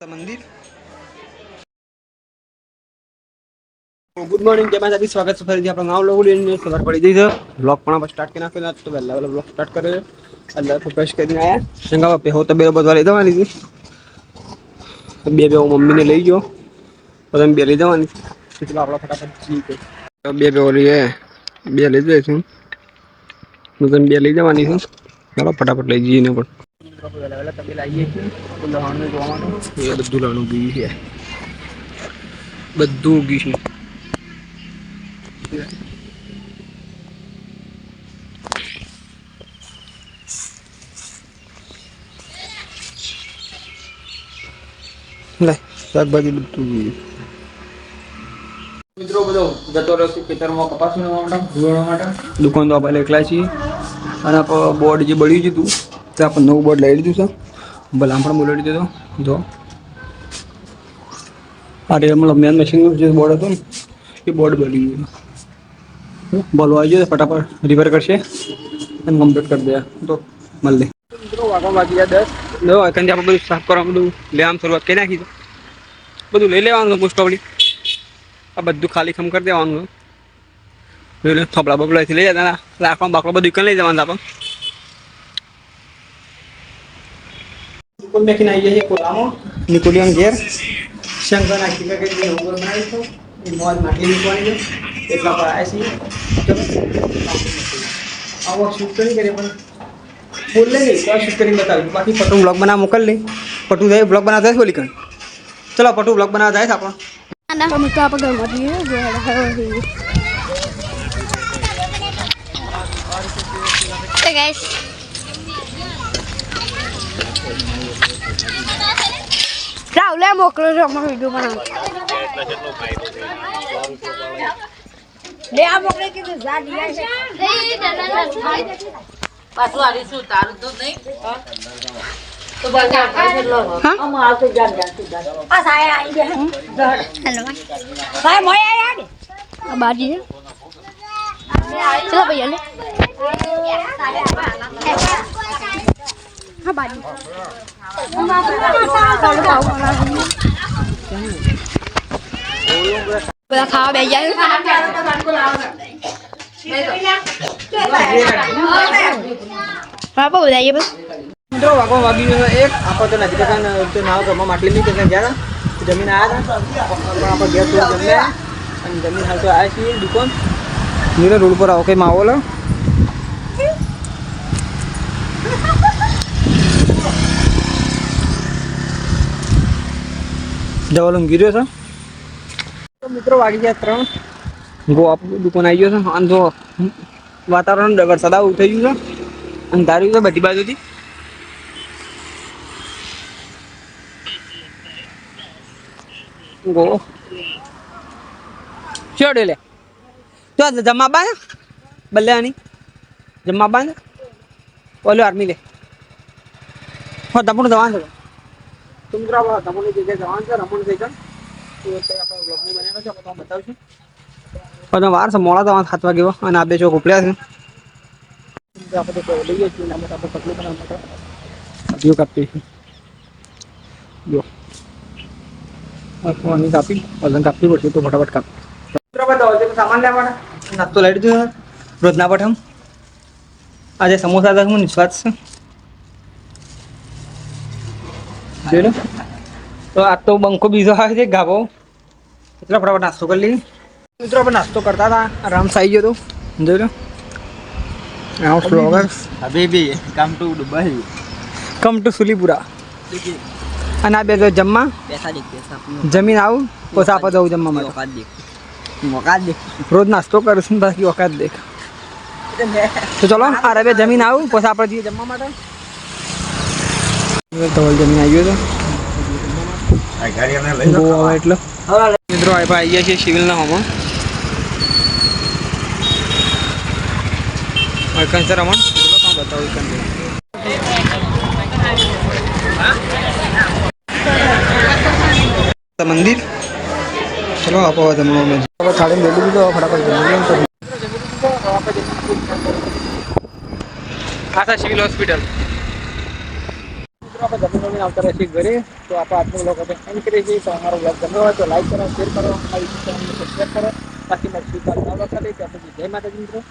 મંદિર good morning જય માતાજી સ્વાગત છે ફરીથી આપણા નાવ લોકો લઈને સવાર પડી ગઈ છે બ્લોગ પણ આપણે સ્ટાર્ટ કરી નાખ્યો તો પહેલા પહેલા બ્લોગ સ્ટાર્ટ કર્યો એટલે ફોકસ કરીને આવ્યા શંકા બાપે હો તો બે બધવા લઈ દેવાની હતી બે બે હું મમ્મીને લઈ ગયો પછી બે લઈ દેવાની એટલે આપણે ફટાફટ જઈએ કે બે બે ઓલી હે બે લઈ દઈશું હું તને બે લઈ જવાની છું ચાલો ફટાફટ લઈ જઈએ ને પણ વહેલા વહેલા તમે લાવીએ છીએ લવાનું જોવા માટે એ બધું લાવવાનું ઉગી છે બધું ઉગી છે લે શાકભાજી બધું ઉગી મિત્રો બધો જતો રહેશે ખેતરમાં કપાસ વીણવા માટે ધોવા માટે દુકાન તો આપણે એકલા છીએ અને આપણે બોર્ડ જે બળ્યું છે તું તે આપણે નવું બોર્ડ લઈ લીધું છે. ભલામ પણ બોલાવી દીધો જો. આ રીતે મતલબ મેન મશીનનું જે બોર્ડ હતું ને એ બોર્ડ બળી ગયું બોલવા આવી ગયો ફટાફટ રિપેર કરશે અને કમ્પ્લીટ કરી દે. તો મળી ગયા દસ. જો અત્યારે આપણે બધું સાફ કરવા બધું લેવાનું શરૂઆત કરી નાખી છે. બધું લઈ લેવાનું મોસ્ટ ઓફલી આ બધું ખાલી ખમ કરી દેવાનું થોપડા બપડાથી લઈ જતા રાખવા બાકડો બધું કઈ લઈ જવાનું આપણે મેકીને આવી છે કોલામાં નિકોલિયન ઘેર શંકર નાખી કે કઈ ઉપર બનાવી છો એ મોજ નાખી મૂકવાની છે એટલા પર આવ્યા છીએ આવો શૂટ કરી કરીએ પણ બોલે નહીં તો શૂટ કરીને બતાવ્યું બાકી પટુ બ્લોગ બનાવ મોકલી પટુ જાય બ્લોગ બનાવતા જાય બોલી કણ ચલો પટુ બ્લોગ બનાવવા જાય આપણો Kami ka pa gamot Hey guys. Raul, le મોકલો છો અમારો વિડિયો બનાવ. લે આ મોકલે કે જા દિયા છે. પાછું આવીશું તારું તો નહીં આ સાય આવી ગયા. હેલો. સાય મોય? આ બાજી છે. ચલો ભૈયા લે. હા બાજી. બધા ખાવા બે ગયા બહુ બધા બસ. મિત્રો વાગવા વાગી ગયો એક. આપણે તો નજીક તો નાવ ઘરમાં માટલી નહીં ત્યાં ગયા જમીન આવ્યા હતા. પણ આપણે ગેસ જમ્યા. અને જમીન હાલ તો આવ્યા છીએ દુકાન. રોડ પર આવો કઈ માવો હે. જવાલ ગીર્યો છે? તો મિત્રો વાગી ગયા ત્રણ. ગો આપણું દુકાન આવી ગયો છે અને જો વાતાવરણ વરસાદ આવું થઈ ગયું છે. અંધાર્યું છે બધી બાજુથી. ગો છોડે લે. તો જમા બા બલ્યાની જમા બા ઓલો આર્મી લે. હો તમણ જવાન આપણે તમણની જગ્યાએ જવાન છે રમણ તો અત્યારે આપણે બ્લોગમાં બનાવ્યો છે આપણે તમને બતાવશું પણ વાર છે મોડા જવાન સાત વાગે અને આ બે ચોક ઉપડ્યા છે આપણે તો લઈએ છીએ એના આપણે બનાવવા માટે હજુ કાપીએ છીએ જો આની કાપી વજન કાપવી પડશે તો ફટાફટ કાપ સામાન લેવા નાસ્તો લઈ દીધો છે રોજના પઠમ આજે સમોસા દસ હું નિશ્વાસ છે જોઈ લો તો આ તો બંકો બીજો આવે છે ગાભો એટલે ફટાફટ નાસ્તો કરી લઈએ મિત્રો આપણે નાસ્તો કરતા હતા આરામ આવી ગયો તો જોઈ લો out blogger હબીબી come to Dubai come to Sulipura અને આ બે જો જમવા. જમીન આવું પોસા આપા જવું જમવા માટે Mokat દેખ Mokat દેખ રોજ નાસ્તો કરીશું બાકી વખત દેખ તો ચલો આ રવે જમીન આવું પોસા આપણે જઈએ જમવા માટે મંદિર ચલો આપો તમને થાળી દીધો ફટાફટ ખાસા સિવિલ હોસ્પિટલ. આપણે જમીન જમીન આવતા રહીએ ઘરે. તો આપણે આજનો બ્લોગ આપણે એન્ડ કરીએ છીએ. તો અમારો બ્લોગ ગમ્યો હોય તો લાઈક કરો શેર કરો, અમારી સબસ્ક્રાઈબ કરો. બાકી મારી કાલે નવા વખતે ત્યાં સુધી જય માતાજી મિત્રો.